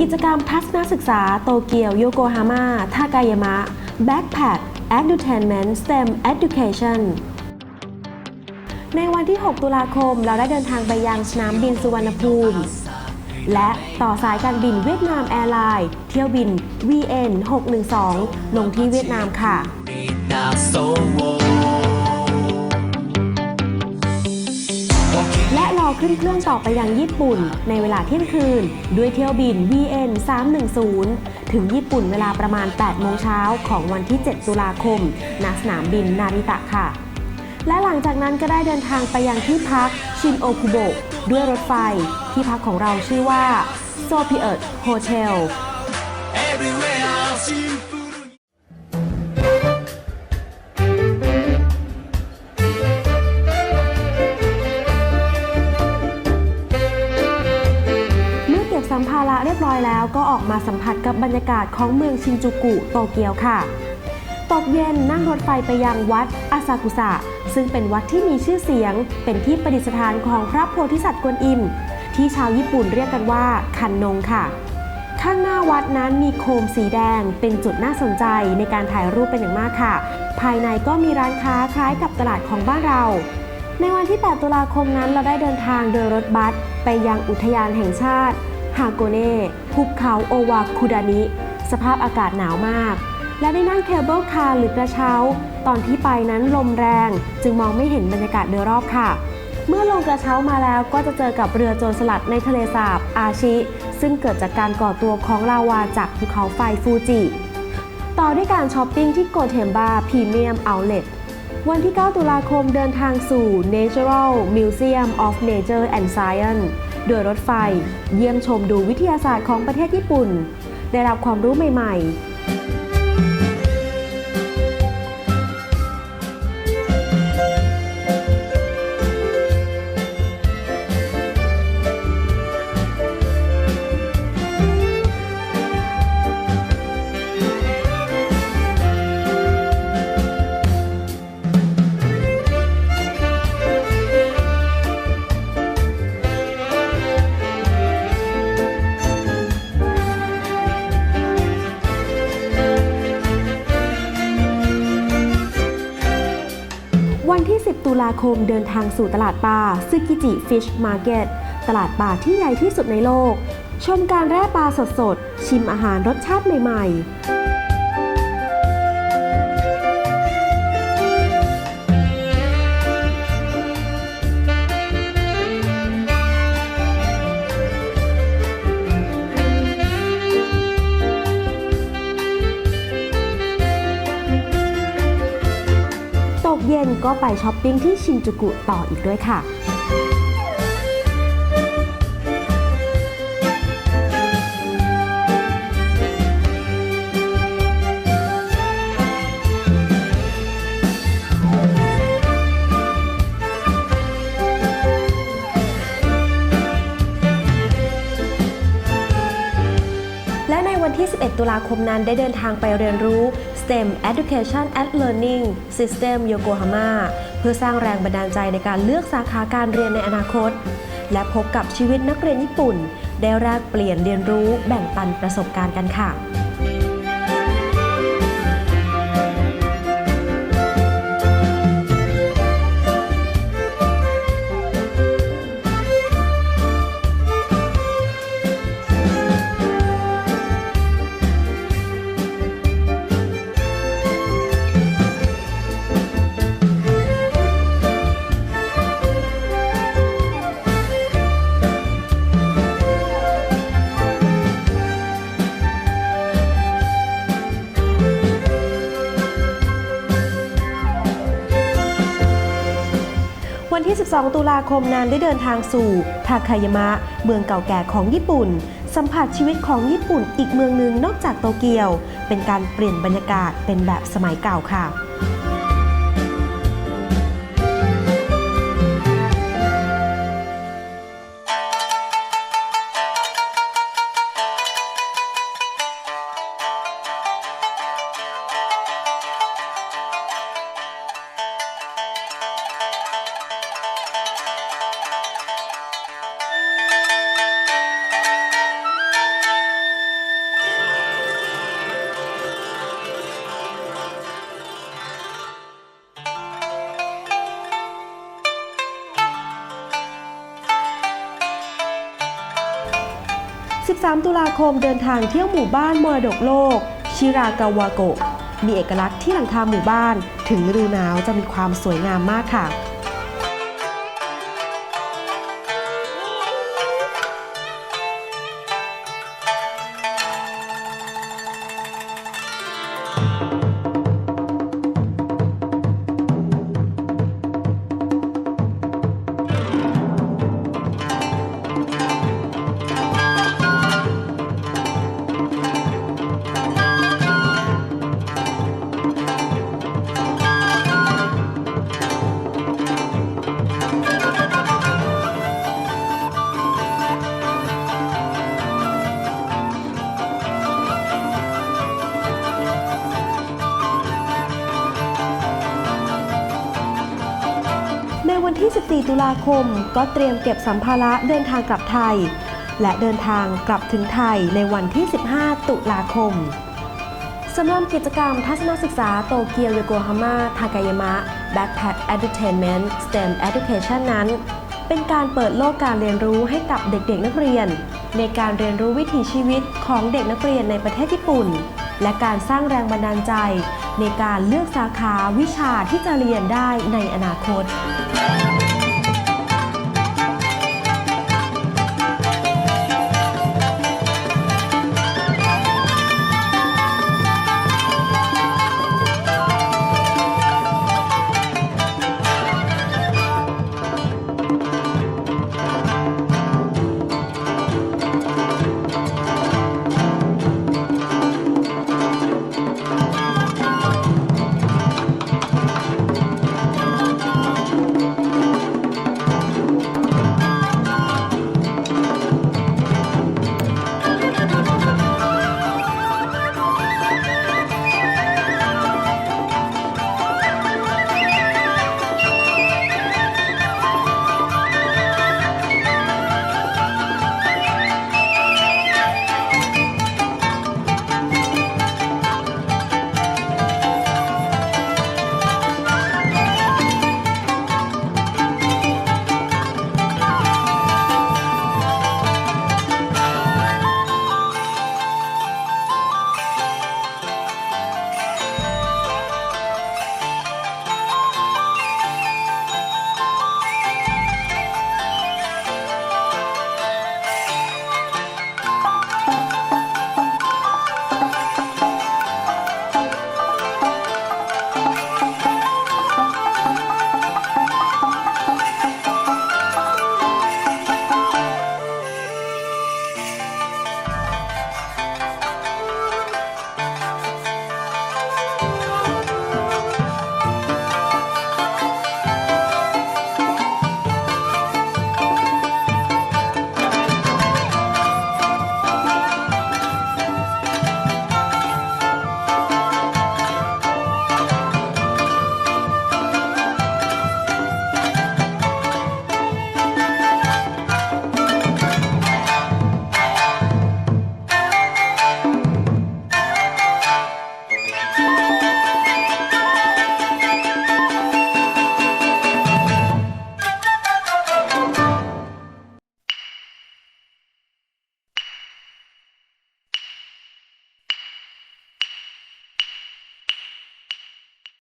กิจกรรมทัศนศึกษาโตเกียวโยโกฮาม่าทากายามะ Backpack Edutainment STEM Education ในวันที่ 6 ตุลาคม เราได้เดินทางไปยังสนามบินสุวรรณภูมิ และต่อสายการบินเวียดนามแอร์ไลน์ เที่ยวบิน VN 612 ลงที่เวียดนามค่ะ และรอขึ้นเครื่องต่อไปยังญี่ปุ่น ในเวลาเที่ยงคืน ด้วยเที่ยวบิน VN 310 ถึงญี่ปุ่นเวลาประมาณ 8 โมงเช้าของวันที่ 7 ตุลาคม ณ สนามบินนาริตะค่ะ และหลังจากนั้นก็ได้เดินทางไปยังที่พักชินโอคุโบะด้วยรถไฟ ที่พักของเราชื่อว่าโซพิเอิร์โฮเทล Everywhere I see you. อยแล้วก็ออกมาสัมผัสกับบรรยากาศของเมืองชินจูกุโตเกียวค่ะ ตกเย็นนั่งรถไฟไปยังวัดอาซากุสะ ซึ่งเป็นวัดที่มีชื่อเสียง เป็นที่ประดิษฐานของพระโพธิสัตว์กวนอิม ที่ชาวญี่ปุ่นเรียกกันว่าคันนงค่ะ ข้างหน้าวัดนั้นมีโคมสีแดง เป็นจุดน่าสนใจในการถ่ายรูปเป็นอย่างมากค่ะ ภายในก็มีร้านค้าคล้ายกับตลาดของบ้านเราในวันที่ 8 ตุลาคมนั้นเราได้เดินทางโดยรถบัสไปยังอุทยานแห่งชาติ ฮาโกเน่ภูเขาโอวาคุดานิ สภาพอากาศหนาวมาก และได้นั่งเคเบิลคาร์หรือกระเช้า ตอนที่ไปนั้นลมแรง จึงมองไม่เห็นบรรยากาศโดยรอบค่ะ เมื่อลงกระเช้ามาแล้วก็จะเจอกับเรือโจรสลัดในทะเลสาบอาชิ ซึ่งเกิดจากการก่อตัวของลาวาจากภูเขาไฟฟูจิต่อด้วยการช้อปปิ้งที่โกเทมบาพรีเมียมเอาเล t วันที่ 9 ตุลาคมเดินทางสู่ Natural Museum of Nature and Science โดยรถไฟ เยี่ยมชมดูวิทยาศาสตร์ของประเทศญี่ปุ่น ได้รับความรู้ใหม่ ๆ ตุลาคมเดินทางสู่ตลาดปลาซึกิจิฟิชมาร์เก็ตตลาดปลาที่ใหญ่ที่สุดในโลก ชมการแร่ปลาสดๆ ชิมอาหารรสชาติใหม่ ๆ เย็นก็ไปช้อปปิ้งที่ชินจูกุต่ออีกด้วยค่ะ ตุลาคมนั้นได้เดินทางไปเรียนรู้ STEM Education and Learning System Yokohama เพื่อสร้างแรงบันดาลใจในการเลือกสาขาการเรียนในอนาคต และพบกับชีวิตนักเรียนญี่ปุ่น ได้แลกเปลี่ยนเรียนรู้แบ่งปันประสบการณ์กันค่ะ ที่ 12 ตุลาคมนั้นได้เดินทางสู่ทาคายามะ เมืองเก่าแก่ของญี่ปุ่น สัมผัสชีวิตของญี่ปุ่นอีกเมืองหนึ่งนอกจากโตเกียว เป็นการเปลี่ยนบรรยากาศเป็นแบบสมัยเก่าค่ะ 13 ตุลาคมเดินทางเที่ยวหมู่บ้านมรดกโลก ชิรากาวาโกะมีเอกลักษณ์ที่หลังคาหมู่บ้าน ถึงฤดูหนาวจะมีความสวยงามมากค่ะ ที่ 14 ตุลาคม ก็เตรียมเก็บสัมภาระเดินทางกลับไทย และเดินทางกลับถึงไทยในวันที่ 15 ตุลาคมสำหรับกิจกรรมทัศนศึกษาโตเกียวโยโกฮาม่าทากายามะ Backpack Edutainment STEM Education นั้น เป็นการเปิดโลกการเรียนรู้ให้กับเด็กๆนักเรียน ในการเรียนรู้วิถีชีวิตของเด็กนักเรียนในประเทศญี่ปุ่น และการสร้างแรงบันดาลใจ ในการเลือกสาขาวิชาที่จะเรียนได้ในอนาคต Thank you.